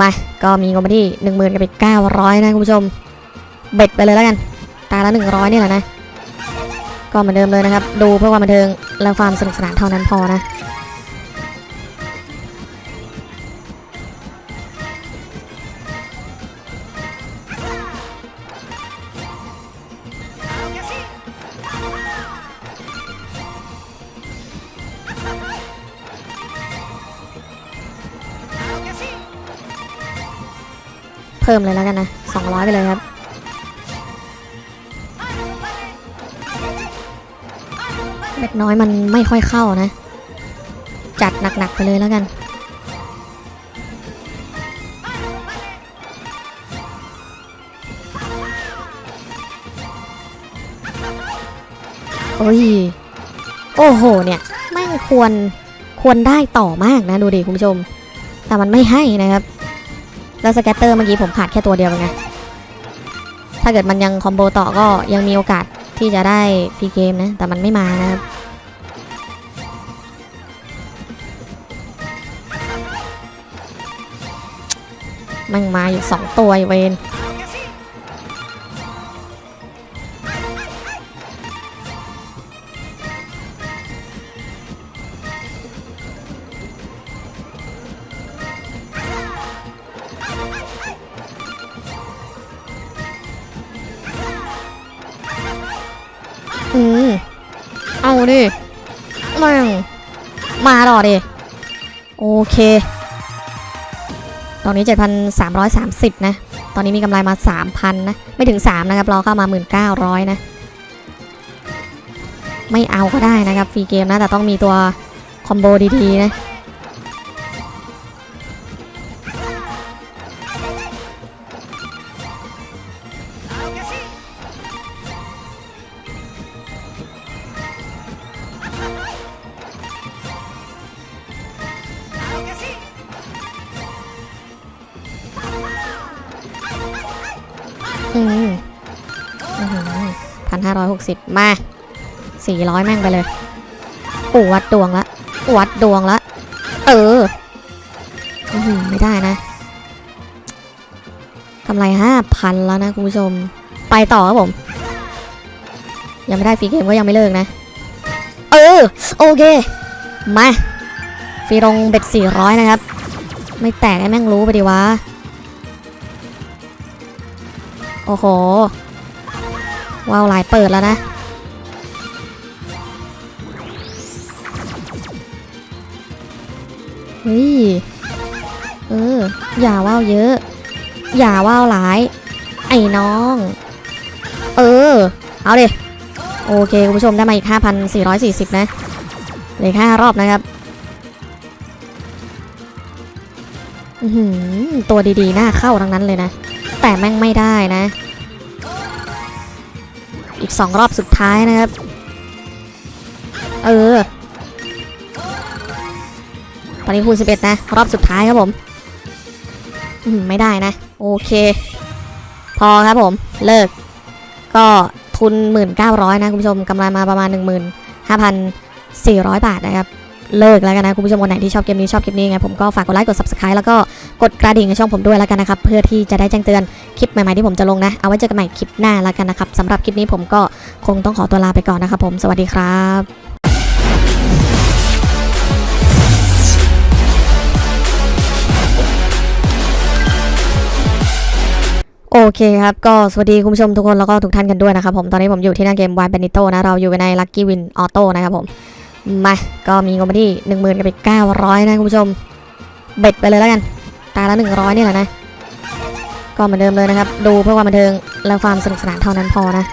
มาก็มีงบมาที่หนึ่งหมื่นกับอีกเก้าร้อยนะคุณผู้ชม เบ็ดไปเลยแล้วกัน ตาละหนึ่งร้อยนี่แหละนะ ก็เหมือนเดิมเลยนะครับ ดูเพื่อความบันเทิงและความสนุกสนานเท่านั้นพอนะ เพิ่มเลยแล้วกันนะสองร้อยไปเลยครับ เล็กน้อยมันไม่ค่อยเข้านะ จัดหนักๆไปเลยแล้วกันโอ้ย โอ้โห เนี่ยแม่งควร ควรได้ต่อมากนะ ดูดิคุณผู้ชม แต่มันไม่ให้นะครับ แล้วสแกตเตอร์เมื่อกี้ผมขาดแค่ตัวเดียวไงถ้าเกิดมันยังคอมโบต่อก็ยังมีโอกาสที่จะได้ฟรีเกมนะ แต่มันไม่มานะครับ มันมาอยู่สองตัวเวน อืมเอาดิมังมาหรอดิ โอเค ตอนนี้ 7,330 นะ ตอนนี้มีกำไรมา 3,000 นะ ไม่ถึง 3 นะครับ รอเข้ามา 1,900 นะ ไม่เอาก็ได้นะครับ ฟรีเกมนะ แต่ต้องมีตัวคอมโบดี ๆ นะ 1,560 มา 400 แม่งไปเลยโวัดดวงละ วัดดวงละ เออไม่ได้นะกำไร 5,000 แล้วนะคุณผู้ชม ไปต่อครับผม ยังไม่ได้ฟรีเกมก็ยังไม่เลิกนะ เออ โอเค มาฟรีลงเบ็ด 400 นะครับ ไม่แตกไอ้แม่งรู้ไปดีวะ โอ้โห ว้าวหลายเปิดแล้วนะ เฮ้ย เออ อย่าว่าวเยอะ อย่าว่าวหลาย ไอ้น้อง เออ เอาดิ โอเค คุณผู้ชมได้มาอีก 5,440 นะเหลืออกห้ารอบนะครับอือหือตัวดีๆ น่าเข้าทั้งนั้นเลยนะ แต่แม่งไม่ได้นะ อีกสองรอบสุดท้ายนะครับ เออ ตอนนี้คูณ11 นะ รอบสุดท้ายครับผมอืมไม่ได้นะ โอเค พอครับผม เลิก ก็ทุน 1,900 นะ คุณผู้ชมกำไรมาประมาณ 15,400 บาทนะครับ เลิกแล้วกันนะคุณผู้ชมคนไหนที่ชอบเกมนี้ชอบคลิปนี้ไงผมก็ฝากกดไลค์กด subscribe แล้วก็กดกระดิ่งในช่องผมด้วยแล้วกันนะครับเพื่อที่จะได้แจ้งเตือนคลิปใหม่ๆที่ผมจะลงนะเอาไว้เจอกันใหม่คลิปหน้าแล้วกันนะครับสำหรับคลิปนี้ผมก็คงต้องขอตัวลาไปก่อนนะครับผมสวัสดีครับโอเคครับก็สวัสดีคุณผู้ชมทุกคนแล้วก็ทุกท่านกันด้วยนะครับผมตอนนี้ผมอยู่ที่หน้าเกม y b a n i t o นะเราอยู่ใน Lucky Win Auto นะครับผม มาก็มีเงินไปที่1 0,000กับอีก900นะคุณผู้ชม เบ็ดไปเลยแล้วกัน ตาละ100นี่แหละนะ ก็เหมือนเดิมเลยนะครับ ดูเพื่อความบันเทิงและความสนุกสนานเท่านั้นพอนะ